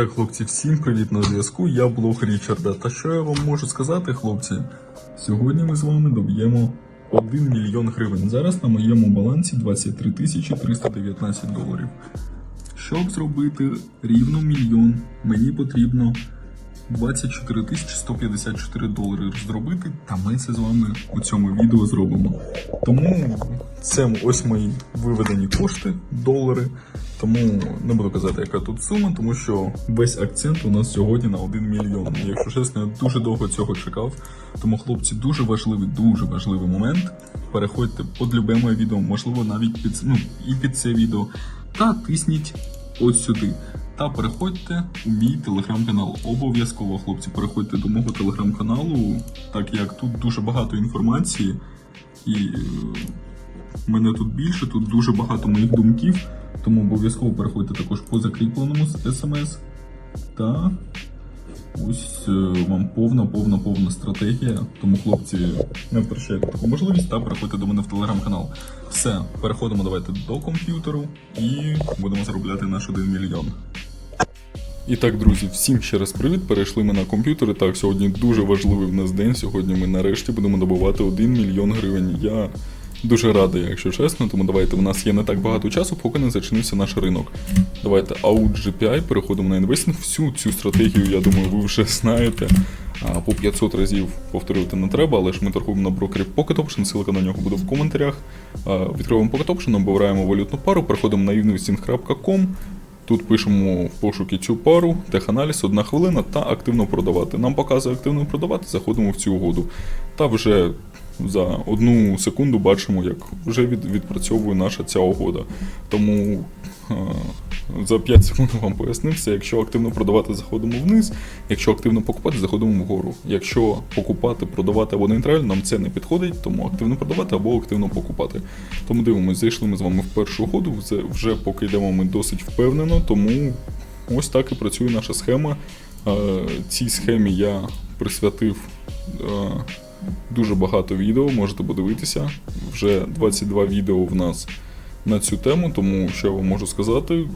Так, хлопці, всім привіт на зв'язку. Я блог Річарда. Та що я вам можу сказати, хлопці? Сьогодні ми з вами доб'ємо 1 мільйон гривень. Зараз на моєму балансі 23 тисячі 319 доларів. Щоб зробити рівно мільйон, мені потрібно 24 тисячі 154 долари зробити, та ми це з вами у цьому відео зробимо. Тому це ось мої виведені кошти, долари. Тому не буду казати, яка тут сума, тому що весь акцент у нас сьогодні на 1 мільйон. Якщо чесно, я дуже довго цього чекав. Тому, хлопці, дуже важливий, дуже важливий момент. Переходьте під любе моє відео, можливо, навіть під ну, і під це відео, та тисніть ось сюди. Та переходьте у мій телеграм-канал. Обов'язково, хлопці, переходьте до мого телеграм-каналу, так як тут дуже багато інформації, і е, мене тут більше, тут дуже багато моїх думків. Тому обов'язково переходьте також по закріпленому смс. Та ось е, вам повна, повна, повна стратегія. Тому, хлопці, не втрачайте таку можливість та переходьте до мене в телеграм-канал. Все, переходимо давайте до комп'ютеру і будемо заробляти наш 1 мільйон. І так, друзі, всім ще раз привіт. Перейшли ми на комп'ютер. І Так, сьогодні дуже важливий в нас день. Сьогодні ми нарешті будемо добувати 1 мільйон гривень. Я дуже радий, якщо чесно. Тому давайте в нас є не так багато часу, поки не зачинився наш ринок. Давайте Out GPI, переходимо на інвестинг. Всю цю стратегію, я думаю, ви вже знаєте. А, По 500 разів повторювати не треба, але ж ми торгуємо на брокері Pocket Option, ссылка на нього буде в коментарях. А, Відкриваємо Pocket Option, обираємо валютну пару, переходимо на investing.com. Тут пишемо в пошуки цю пару, теханаліз, одна хвилина та активно продавати. Нам показує активно продавати, заходимо в цю угоду. Та вже за одну секунду бачимо, як вже від, відпрацьовує наша ця угода. Тому е, за 5 секунд вам пояснив все. Якщо активно продавати, заходимо вниз. Якщо активно покупати, заходимо вгору. Якщо покупати, продавати або нейтрально, нам це не підходить, тому активно продавати або активно покупати. Тому дивимось, зайшли ми з вами в першу угоду. Вже, вже поки йдемо ми досить впевнено, тому ось так і працює наша схема. Е, Цій схемі я присвятив. е, Дуже багато відео, можете подивитися. Вже 22 відео в нас на цю тему, тому що я вам можу сказати,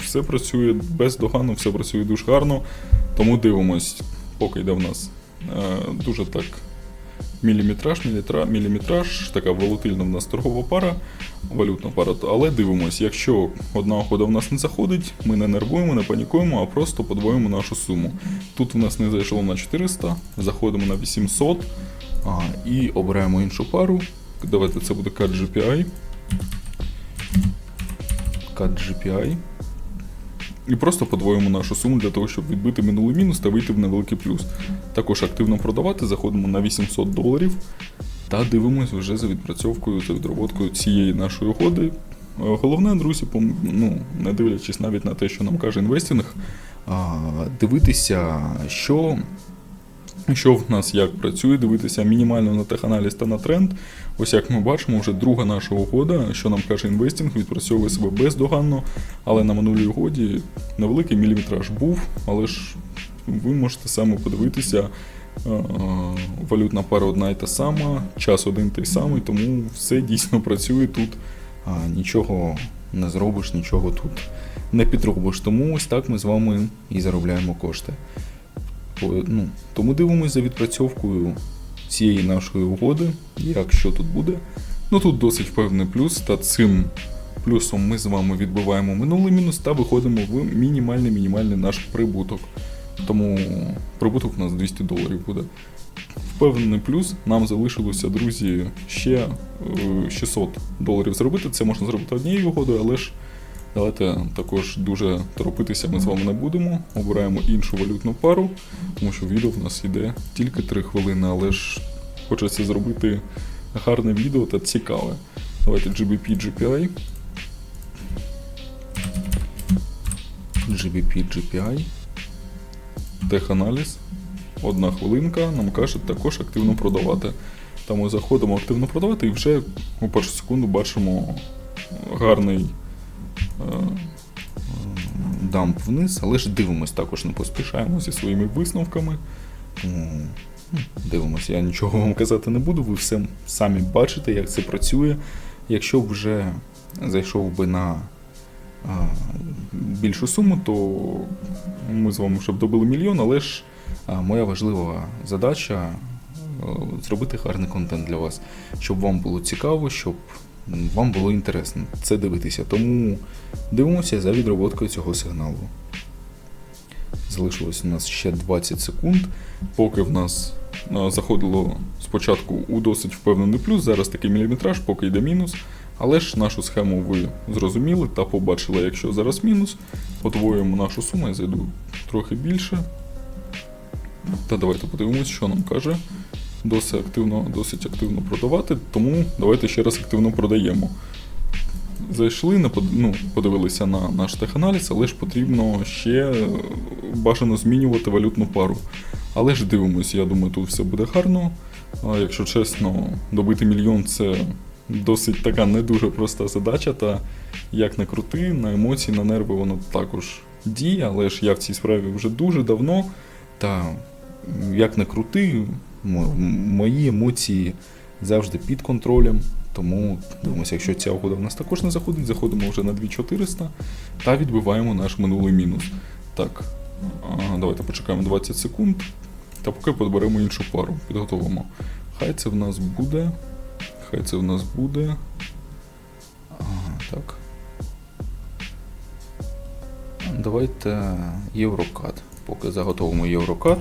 все працює бездоганно, все працює дуже гарно. Тому дивимось, поки йде в нас е, дуже так міліметраж, мілітра, міліметраж, така волатильна в нас торгова пара, валютна пара. Але дивимось, якщо одна угода в нас не заходить, ми не нервуємо, не панікуємо, а просто подвоїмо нашу суму. Тут в нас не зайшло на 400, заходимо на 800 а, і обираємо іншу пару. Давайте це буде CAD GPI. CAD GPI. І просто подвоїмо нашу суму для того, щоб відбити минулий мінус та вийти в невеликий плюс. Також активно продавати, заходимо на 800 доларів та дивимося вже за відпрацьовкою, за відроботкою цієї нашої угоди. Е, Головне, друзі, ну, не дивлячись навіть на те, що нам каже інвестинг, дивитися, що що в нас як працює, дивитися мінімально на теханаліз та на тренд. Ось як ми бачимо, вже друга наша угода, що нам каже інвестинг, відпрацьовує себе бездоганно, але на минулій угоді невеликий міліметраж був, але ж ви можете саме подивитися. е, Валютна пара одна і та сама, час один той самий, тому все дійсно працює тут. А, Нічого не зробиш, нічого тут не підробиш. Тому ось так ми з вами і заробляємо кошти. По- Ну, тому дивимося за відпрацьовкою цієї нашої угоди, як що тут буде. Ну тут досить певний плюс, та цим плюсом ми з вами відбиваємо минулий мінус та виходимо в мінімальний мінімальний наш прибуток. Тому прибуток у нас 200 доларів буде. Впевнений плюс, нам залишилося, друзі, ще е, 600 доларів зробити. Це можна зробити однією угодою, але ж Давайте також дуже торопитися ми з вами не будемо. Обираємо іншу валютну пару, тому що відео в нас йде тільки 3 хвилини, але ж хочеться зробити гарне відео та цікаве. Давайте GBP GPI. GBP GPI. Теханаліз. Одна хвилинка. Нам каже також активно продавати. Там ми заходимо активно продавати і вже у першу секунду бачимо гарний дамп вниз, але ж дивимось також, не поспішаємо зі своїми висновками. Ну, дивимось, я нічого вам казати не буду, ви все самі бачите, як це працює. Якщо б вже зайшов би на а, більшу суму, то ми з вами щоб добили мільйон, але ж а, моя важлива задача е, зробити гарний контент для вас, щоб вам було цікаво, щоб вам було інтересно це дивитися. Тому дивимося за відроботкою цього сигналу. Залишилось у нас ще 20 секунд, поки в нас заходило спочатку у досить впевнений плюс, зараз такий міліметраж, поки йде мінус. Але ж нашу схему ви зрозуміли та побачили, якщо зараз мінус, подвоюємо нашу суму, я зайду трохи більше. Та давайте подивимось, що нам каже. Досить активно, досить активно продавати, тому давайте ще раз активно продаємо. Зайшли, ну, подивилися на наш теханаліз, але ж потрібно ще е, бажано змінювати валютну пару. Але ж дивимось, я думаю, тут все буде гарно. А якщо чесно, добити мільйон це досить така не дуже проста задача. Та як не крути, на емоції, на нерви воно також діє, але ж я в цій справі вже дуже давно. Та як не крути, мої емоції завжди під контролем. Тому дивимося, якщо ця угода в нас також не заходить, заходимо вже на 2400 та відбиваємо наш минулий мінус. Так, давайте почекаємо 20 секунд. Та поки подберемо іншу пару, підготовимо. Хай це в нас буде. Хай це в нас буде. Ага, так. Давайте Єврокат. Поки заготовимо Єврокат.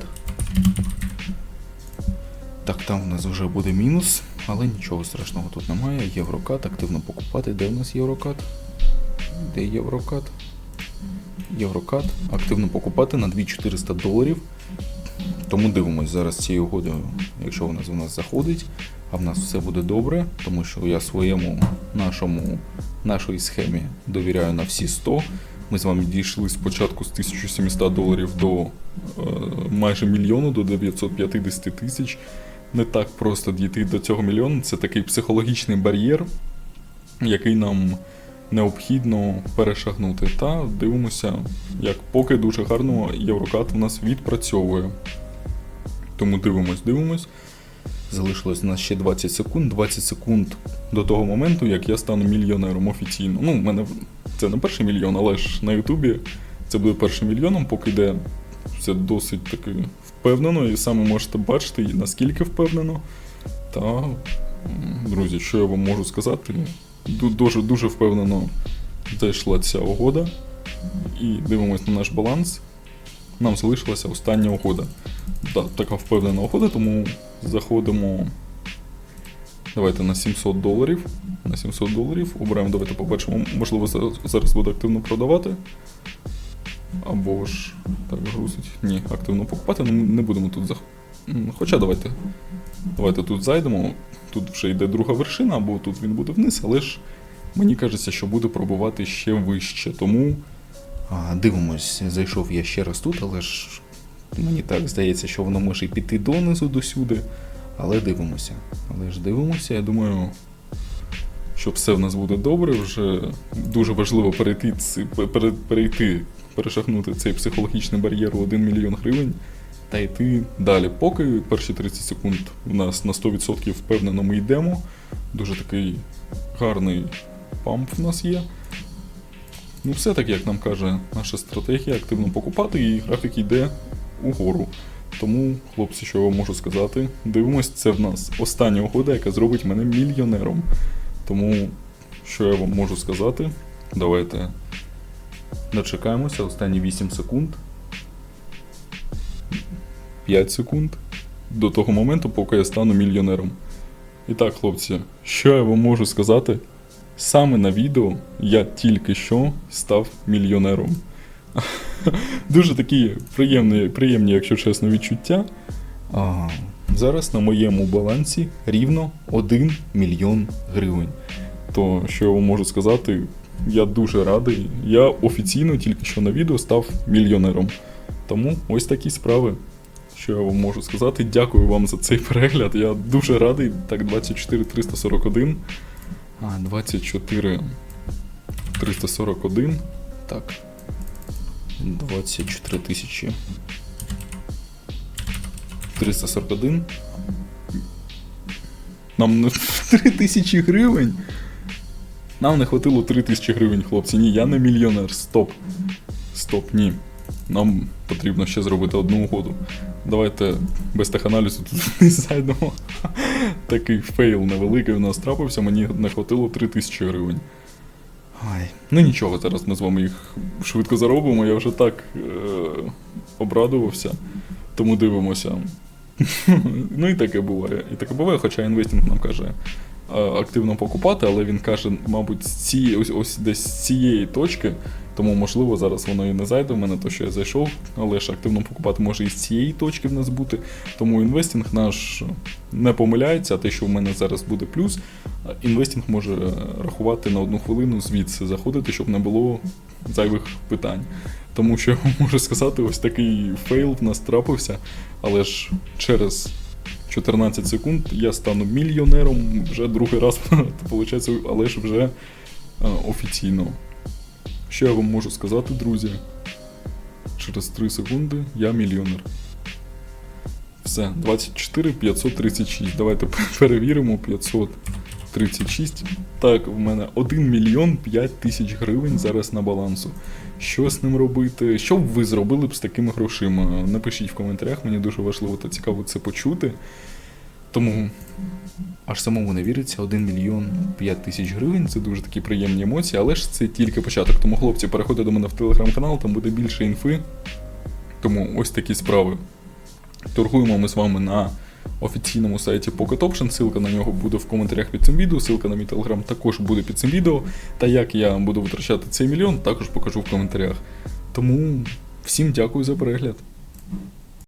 Так, там в нас вже буде мінус, але нічого страшного тут немає. Єврокат, активно покупати. Де в нас Єврокат? Де Єврокат? Єврокат. Активно покупати на 2400 доларів. Тому дивимось зараз цією угодою, якщо вона в нас заходить, а в нас все буде добре, тому що я своєму нашому нашій схемі довіряю на всі 100. Ми з вами дійшли спочатку з 1700 доларів до е, майже мільйону, до 950 тисяч. Не так просто дійти до цього мільйону. Це такий психологічний бар'єр, який нам необхідно перешагнути. Та дивимося, як поки дуже гарно Єврокат у нас відпрацьовує. Тому дивимось, дивимось. Залишилось у нас ще 20 секунд. 20 секунд до того моменту, як я стану мільйонером офіційно. Ну, в мене це не перший мільйон, але ж на Ютубі це буде першим мільйоном, поки йде все досить таки впевнено, і саме можете бачити, наскільки впевнено. Та, друзі, що я вам можу сказати? Дуже дуже впевнено зайшла ця угода. І дивимось на наш баланс. Нам залишилася остання угода. Так, така впевнена угода, тому заходимо. Давайте на 700 доларів. На 700 доларів. Обираємо, давайте побачимо. Можливо, зараз буде активно продавати. Або ж так грузить. Ні, активно покупати, ну не будемо тут зах... Хоча давайте. Давайте тут зайдемо. Тут вже йде друга вершина, або тут він буде вниз, але ж мені кажеться, що буде пробувати ще вище. Тому а, дивимось, зайшов я ще раз тут, але ж мені так здається, що воно може і піти донизу досюди. Але дивимося. Але ж дивимося, я думаю, що все в нас буде добре. Вже дуже важливо перейти, перейти перешагнути цей психологічний бар'єр у 1 мільйон гривень та йти далі. Поки перші 30 секунд у нас на 100% впевнено ми йдемо. Дуже такий гарний памп в нас є. Ну, все так, як нам каже наша стратегія, активно покупати, і графік йде угору. Тому, хлопці, що я вам можу сказати, дивимось, це в нас остання угода, яка зробить мене мільйонером. Тому, що я вам можу сказати, давайте дочекаємося останні 8 секунд. 5 секунд до того моменту, поки я стану мільйонером. І так, хлопці, що я вам можу сказати? Саме на відео я тільки що став мільйонером. Дуже такі приємні, приємні, якщо чесно, відчуття. А, зараз на моєму балансі рівно 1 мільйон гривень. То що я вам можу сказати, я дуже радий. Я офіційно тільки що на відео став мільйонером. Тому ось такі справи. Що я вам можу сказати? Дякую вам за цей перегляд. Я дуже радий. Так, 24 341. А, 24 341. Так. 24 тисячі. 341. Нам на 3 тисячі гривень. Нам не хватило 3 тисячі гривень, хлопці. Ні, я не мільйонер. Стоп. Стоп, ні. Нам потрібно ще зробити одну угоду. Давайте без теханалізу тут не зайдемо. Такий фейл невеликий у нас трапився, мені не хватило 3 тисячі гривень. Ай. Ну нічого, зараз ми з вами їх швидко заробимо. Я вже так е- обрадувався, тому дивимося. ну і таке буває. І таке буває, хоча інвестинг нам каже активно покупати, але він каже, мабуть, з цієї, ось, ось десь з цієї точки. Тому, можливо, зараз воно і не зайде в мене, то що я зайшов, але ж активно покупати може і з цієї точки в нас бути. Тому інвестинг наш не помиляється, а те, що в мене зараз буде плюс, а інвестинг може е, рахувати на одну хвилину звідси заходити, щоб не було зайвих питань. Тому що можу сказати, ось такий фейл в нас трапився, але ж через 14 секунд я стану мільйонером вже другий раз, виходить, але ж вже е, офіційно. Що я вам можу сказати, друзі? Через 3 секунди я мільйонер. Все, 24 536. Давайте перевіримо 536. Так, в мене 1 мільйон 5 тисяч гривень зараз на балансу. Що з ним робити? Що б ви зробили б з такими грошима? Напишіть в коментарях, мені дуже важливо та цікаво це почути. Тому аж самому не віриться, 1 мільйон 5 тисяч гривень. Це дуже такі приємні емоції, але ж це тільки початок. Тому, хлопці, переходьте до мене в телеграм-канал, там буде більше інфи. Тому ось такі справи. Торгуємо ми з вами на офіційному сайті Pocket Option. Ссылка на нього буде в коментарях під цим відео. Ссылка на мій телеграм також буде під цим відео. Та як я буду витрачати цей мільйон, також покажу в коментарях. Тому всім дякую за перегляд.